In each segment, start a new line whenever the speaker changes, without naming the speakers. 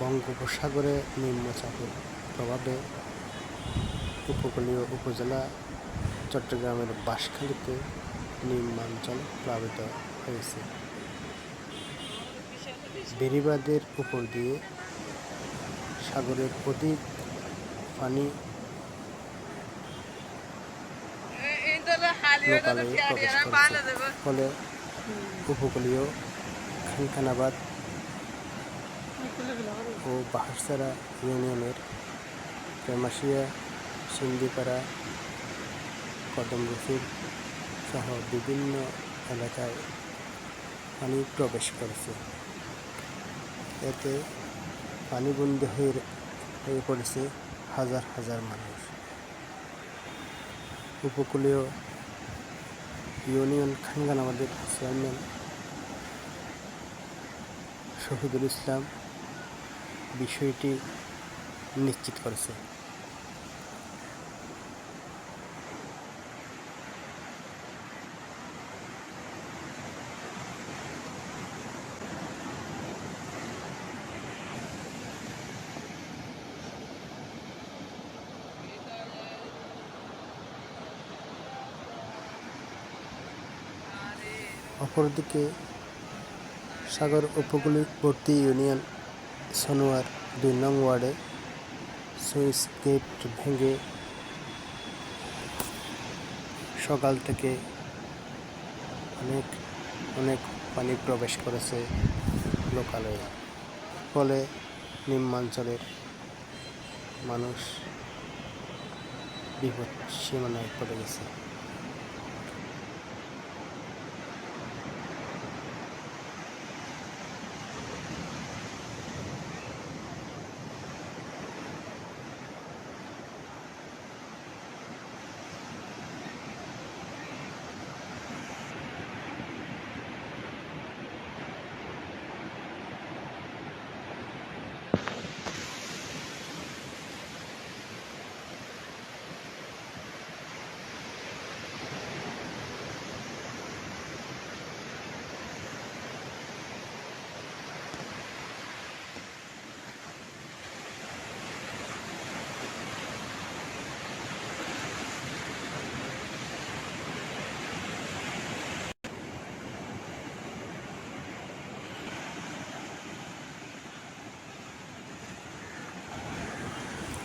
বঙ্গোপসাগরে নিম্নচাপের প্রভাবে উপকূলীয় উপজেলা চট্টগ্রামের বাঁশখালীতে নিম্নাঞ্চল প্লাবিত হয়েছে। বেড়িবাঁধের উপর দিয়ে সাগরের অধিক পানি ফলে উপকূলীয় খানখানাবাদ ও বাহারসারা ইউনিয়নের প্রেমাশিয়া, সিন্দিপাড়া কদমরফির সহ বিভিন্ন এলাকায় পানি প্রবেশ করেছে। এতে পানিবন্দী হয়ে হয়ে পড়েছে হাজার হাজার মানুষ। উপকূলীয় ইউনিয়ন খানগানাবাদের চেয়ারম্যান শহীদুল ইসলাম বিষয়টি নিশ্চিত করেছে। অপরদিকে সাগর উপকূলবর্তী ইউনিয়ন সনোয়ার দুই নং ওয়ার্ডে সুইচ গেট ভেঙে সকাল থেকে অনেক অনেক পানি প্রবেশ করেছে লোকালয়ে। ফলে নিম্নাঞ্চলের মানুষ বিপদ সীমানায় পড়ে গেছে।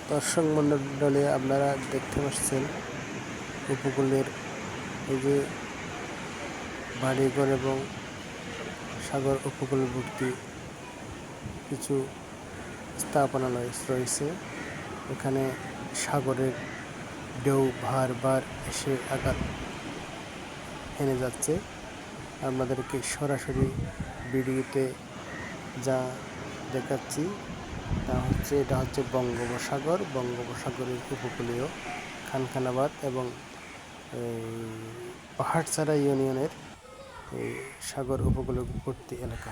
দর্শক মণ্ডলে আপনারা দেখতে পাচ্ছেন উপকূলের এই যে বাড়িঘর এবং সাগর উপকূলবর্তী কিছু স্থাপনা রয়েছে- এখানে সাগরের ঢেউ ভার এসে আঘাত হেনে যাচ্ছে। আপনাদেরকে সরাসরি ভিডিওতে যা দেখাচ্ছি তা হচ্ছে এটা হচ্ছে বঙ্গোপসাগর। বঙ্গোপসাগরের উপকূলীয় খানখানাবাদ এবং পাহাড়ছাড়া ইউনিয়নের সাগর উপকূলবর্তী এলাকা।